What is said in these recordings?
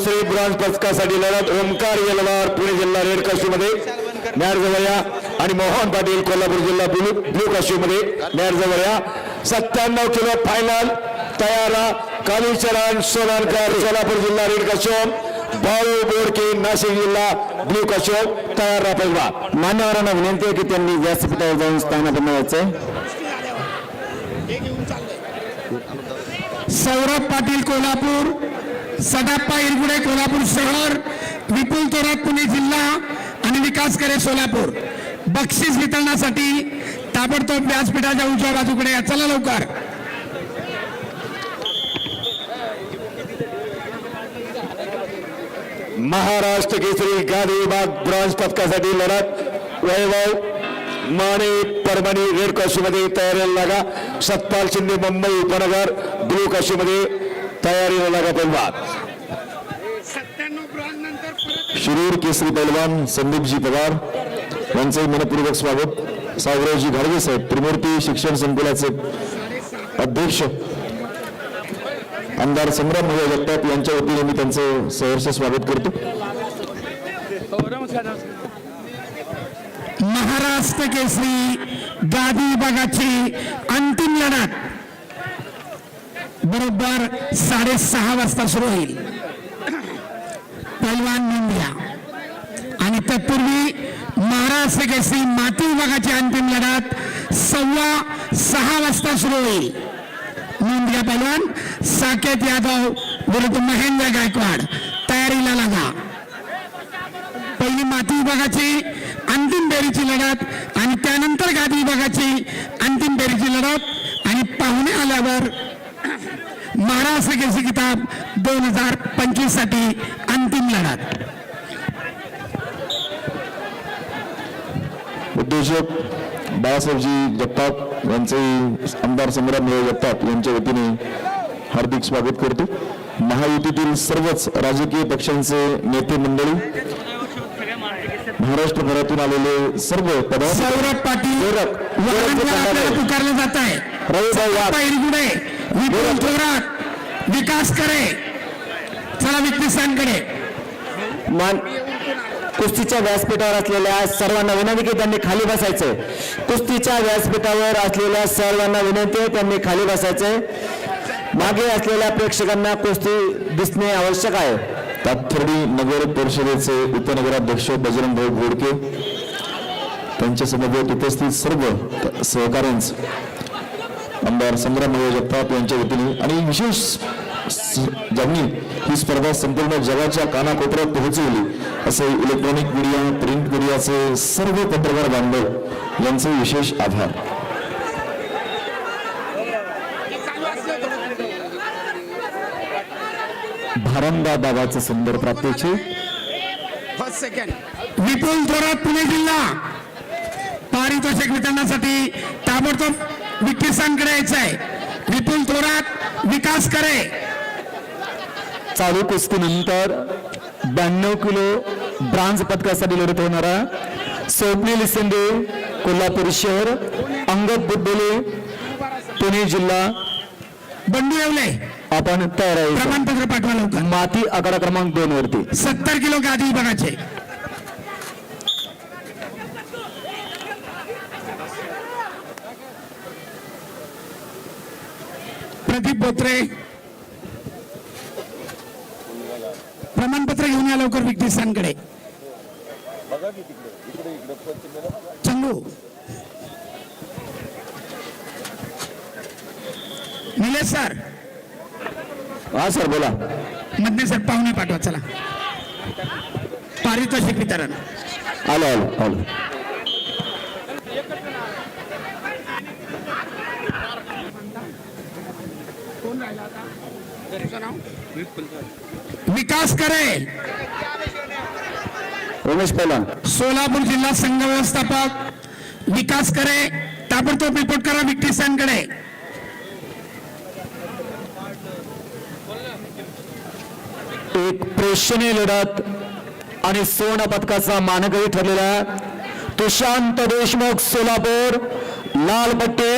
दुसरी ब्रॉन्झ पदकासाठी लढत ओंकार यलवार पुणे जिल्हा रेड काशीमध्ये न्यारजवळया आणि मोहन पाटील कोल्हापूर जिल्हा ब्लू ब्लू काशीमध्ये न्यारजवळया सत्त्याण्णव किलो फायनल तयारा कालीचरण सोनानकर सोलापूर जिल्हा रेड काशोम बाळू बोडके नाशिक जिल्हा ब्लू काशोम तयार राहा मान्यवरांना विनंती आहे की त्यांनी व्यासपीठावर जाऊन स्थानात व्हायचं सौरभ पाटील कोल्हापूर. सदाप्पा इरगुडे कोल्हापूर शहर, विपुल थोरात पुणे जिल्हा आणि विकास करे सोलापूर. बक्षीस वितरणासाठी ताबडतोब व्यासपीठाच्या उजव्या बाजूकडे या. चला लवकर. महाराष्ट्र केसरी गादी विभाग ब्रॉन्झ पदकासाठी लढत. वैभव, माने, परभणी, रेड काशीमध्ये तयारीला लागा. सतपाल शिंदे, मुंबई उपनगर, ब्लू काशीमध्ये तयारीला लागा. पैलवान शिरूर केसरी पैलवान संदीपजी पवार यांचं मनपूर्वक स्वागत. सावरावजी घाडगे साहेब त्रिमूर्ती शिक्षण संकुलाचे अध्यक्ष आमदार संग्राम भैया जगताप यांच्या वतीने मी त्यांचं सहर्ष स्वागत करतो. महाराष्ट्र केसरी गादी विभागाची अंतिम लढत. बरोबर साडेसहा वाजता सुरू होईल. पैलवान निंदिया आणि तत्पूर्वी महाराष्ट्र केसरी माती विभागाची अंतिम लढत सव्वा सहा वाजता सुरू होईल. नोंदघ्या पैलवान साकेत यादव विरुद्ध महेंद्र गायकवाड. तयारीला लागा. पहिली माती विभागाची अंतिम बेरीची लढत आणि त्यानंतर गादी विभागाची अंतिम बेरीची लढत आणि पाहुणे आल्यावर महाराष्ट्र केसरी किताब दोन हजार पंचवीससाठी अंतिम लढत. उद्योजक बाळासाहेबजी जगताप यांचे आमदार संग्राम भैया जगताप यांच्या वतीने हार्दिक स्वागत करतो. महायुतीतील सर्वच राजकीय पक्षांचे नेते मंडळी महाराष्ट्रभरातून आलेले सर्व पदाधिकारी पाटील पुकारलं जात आहे. विपुल थोरात विकास करे. चला विक्रेत्यांकडे मान कुस्तीच्या व्यासपीठावर असलेल्या सर्वांना विनंती की त्यांनी खाली बसायचं. कुस्तीच्या व्यासपीठावर असलेल्या सर्वांना विनंती आहे त्यांनी खाली बसायचंय मागे असलेल्या प्रेक्षकांना कुस्ती दिसणे आवश्यक आहे. तातर्डी नगर परिषदेचे उपनगराध्यक्ष बजरंग भाऊ घोडके त्यांच्या समवेत उपस्थित सर्व सहकाऱ्यांच आमदार संग्राम जगताप यांच्या वतीने आणि विशेष ज्यांनी ही स्पर्धा संपूर्ण जगाच्या कानाकोपऱ्यात पोहोचवली असे इलेक्ट्रॉनिक मीडिया प्रिंट मीडियाचे सर्व पत्रकार बांधव यांचे विशेष आभार. भारंदा दाबाचे सुंदर प्राप्तीचे. विपुल थोरात पुणे जिल्हा. पारितोषिक वितरणासाठी ताबडतोब विक्रेत्यांकडे यायचं आहे विपुल थोरात विकास करे चालू कुस्तीनंतर ब्याण्णव किलो ब्रांज पदकासाठी लढत होणारा स्वप्नील शिंदे कोल्हापूर शहर अंगद बुद्धले पुणे जिल्हा. बंडू येवले. आपण तयार आहे प्रमाणपत्र पाठवा लवकर. माती आकडा क्रमांक दोन वरती. सत्तर किलो गादी विभागाचे प्रदीप बोत्रे. प्रमाणपत्र घेऊन या लवकर विक्रेत्यांकडे चंगू. निलेश सर. हा सर बोला. मधने सर पाहुणे पाठवा चला. पारितोषिक वितरण. आलो आलो आलो. विकास करे. रमेश पैलवान सोलापूर जिल्हा संघ व्यवस्थापक. विकास करे. ताबडतोब रिपोर्ट करा विक्रेत्यांकडे एक प्रेक्षणीय लढत आणि सुवर्ण पदकाचा मानकरी ठरलेला तुशांत देशमुख सोलापूर. लाल पट्टी.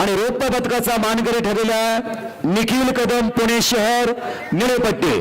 आणि रौप्य पदकाचा मानकरी ठरलेला निखिल कदम पुणे शहर निळेपट्टी.